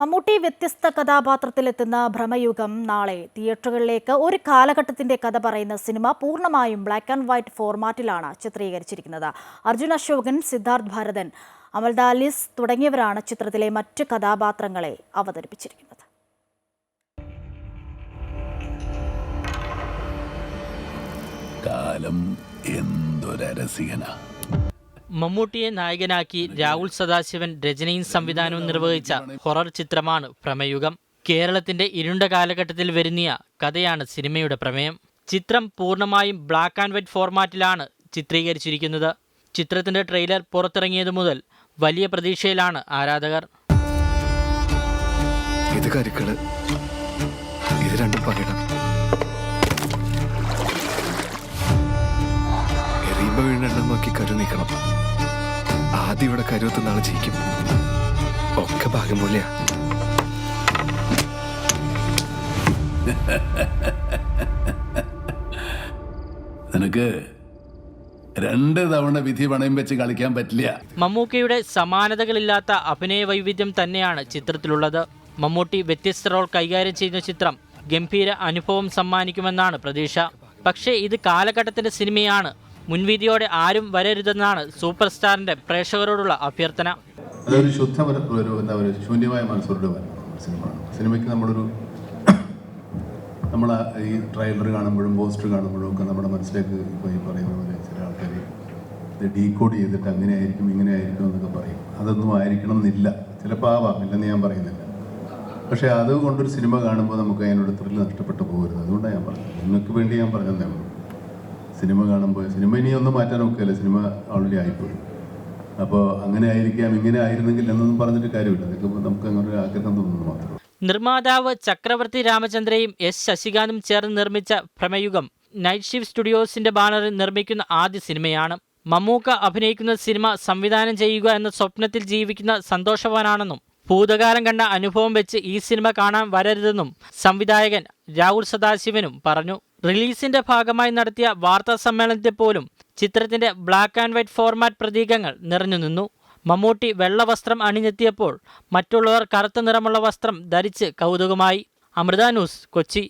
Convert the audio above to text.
മമ്മൂട്ടി വ്യത്യസ്ത കഥാപാത്രത്തിലെത്തുന്ന ഭ്രമയുഗം നാളെ. തിയേറ്ററുകളിലേക്ക് ഒരു കാലഘട്ടത്തിന്റെ കഥ പറയുന്ന സിനിമ പൂർണമായും ബ്ലാക്ക് ആൻഡ് വൈറ്റ് ഫോർമാറ്റിലാണ് ചിത്രീകരിച്ചിരിക്കുന്നത്. അർജുൻ അശോകൻ സിദ്ധാർത്ഥ് ഭരതൻ അമൽദാലിസ് തുടങ്ങിയവരാണ് ചിത്രത്തിലെ മറ്റ് കഥാപാത്രങ്ങളെ അവതരിപ്പിച്ചിരിക്കുന്നത്. കാലം എന്തൊരരസികനാ. മമ്മൂട്ടിയെ നായകനാക്കി രാഹുൽ സദാശിവൻ രചനയും സംവിധാനവും നിർവഹിച്ച ഹൊറർ ചിത്രമാണ് പ്രമയുഗം. കേരളത്തിന്റെ ഇരുണ്ട കാലഘട്ടത്തിൽ വരുന്നിയ കഥയാണ് സിനിമയുടെ പ്രമേയം. ചിത്രം പൂർണമായും ബ്ലാക്ക് ആൻഡ് വൈറ്റ് ഫോർമാറ്റിലാണ് ചിത്രീകരിച്ചിരിക്കുന്നത്. ചിത്രത്തിന്റെ ട്രെയിലർ പുറത്തിറങ്ങിയതു മുതൽ വലിയ പ്രതീക്ഷയിലാണ് ആരാധകർ. നോക്കി കരു നീക്കണം ആദ്യം കരുവത്ത് നാളെ ജയിക്കും. ഒക്കെ ഭാഗ്യം പോലെയാ. നിനക്ക് രണ്ട് തവണ വിധി പണയം വെച്ച് കളിക്കാൻ പറ്റില്ല. മമ്മൂക്കയുടെ സമാനതകളില്ലാത്ത അഭിനയ വൈവിധ്യം തന്നെയാണ് ചിത്രത്തിലുള്ളത്. മമ്മൂട്ടി വ്യത്യസ്ത റോൾ കൈകാര്യം ചെയ്യുന്ന ചിത്രം ഗംഭീര അനുഭവം സമ്മാനിക്കുമെന്നാണ് പ്രതീക്ഷ. പക്ഷേ ഇത് കാലഘട്ടത്തിന്റെ സിനിമയാണ്. മുൻവിധിയോടെ ആരും വരരുതെന്നാണ് സൂപ്പർ സ്റ്റാറിന്റെ പ്രേക്ഷകരോടുള്ള അഭ്യർത്ഥന. അതൊരു ശുദ്ധ ഒരു എന്താ പറയുക ശൂന്യമായ മനസ്സോടെ സിനിമയാണ് സിനിമയ്ക്ക് നമ്മളൊരു നമ്മൾ ഈ ട്രെയിലർ കാണുമ്പോഴും പോസ്റ്റർ കാണുമ്പോഴും ഒക്കെ നമ്മുടെ മനസ്സിലേക്ക് പോയി പറയുന്ന പോലെ ചില ആൾക്കാർ ഇത് ഡീകോഡ് ചെയ്തിട്ട് അങ്ങനെ ആയിരിക്കും ഇങ്ങനെ ആയിരിക്കും എന്നൊക്കെ പറയും. അതൊന്നും ആയിരിക്കണം എന്നില്ല ചിലപ്പോൾ ആവാം ഇല്ലെന്ന് ഞാൻ പറയുന്നില്ല. പക്ഷേ അതുകൊണ്ടൊരു സിനിമ കാണുമ്പോൾ നമുക്ക് അതിനോട് ത്രില്ല് നഷ്ടപ്പെട്ടു പോകരുത്. അതുകൊണ്ടാണ് ഞാൻ പറഞ്ഞത്. നിങ്ങൾക്ക് വേണ്ടി ഞാൻ പറഞ്ഞതേ ഉള്ളൂ. സിനിമ കാണുമ്പോൾ സിനിമ ഇനി ഒന്നും മാറ്റാൻ നോക്കുകയല്ല? സിനിമ ഓൾറെഡി ആയിപ്പോയി. അപ്പോൾ അങ്ങനെ ആയിരിക്കാം ഇങ്ങനെ ആയിരുന്നെങ്കിൽ എന്നൊന്നും പറഞ്ഞിട്ട് കാര്യമില്ല. അതൊക്കെ നമുക്ക് അങ്ങനെ ഒരു ആഗ്രഹം തോന്നുന്നു മാത്രം. നിർമ്മാതാവ് ചക്രവർത്തി രാമചന്ദ്രയും എസ് ശശികാന്തും ചേർന്ന് നിർമ്മിച്ച ഭ്രമയുഗം നൈറ്റ് ഷിഫ്റ്റ് സ്റ്റുഡിയോസിന്റെ ബാനറിൽ നിർമ്മിക്കുന്ന ആദ്യ സിനിമയാണ്. മമ്മൂക്ക അഭിനയിക്കുന്ന സിനിമ സംവിധാനം ചെയ്യുക എന്ന സ്വപ്നത്തിൽ ജീവിക്കുന്ന സന്തോഷവാനാണെന്നും ഭൂതകാലം കണ്ട അനുഭവം വെച്ച് ഈ സിനിമ കാണാൻ വരരുതെന്നും സംവിധായകൻ രാഹുൽ സദാശിവനും പറഞ്ഞു. റിലീസിന്റെ ഭാഗമായി നടത്തിയ വാർത്താ സമ്മേളനത്തിൽ പോലും ചിത്രത്തിന്റെ ബ്ലാക്ക് ആൻഡ് വൈറ്റ് ഫോർമാറ്റ് പ്രതീകങ്ങൾ നിറഞ്ഞു നിന്നു. മമ്മൂട്ടി വെള്ള വസ്ത്രം അണിഞ്ഞെത്തിയപ്പോൾ മറ്റുള്ളവർ കറുത്ത നിറമുള്ള വസ്ത്രം ധരിച്ച് കൗതുകമായി. അമൃത ന്യൂസ് കൊച്ചി.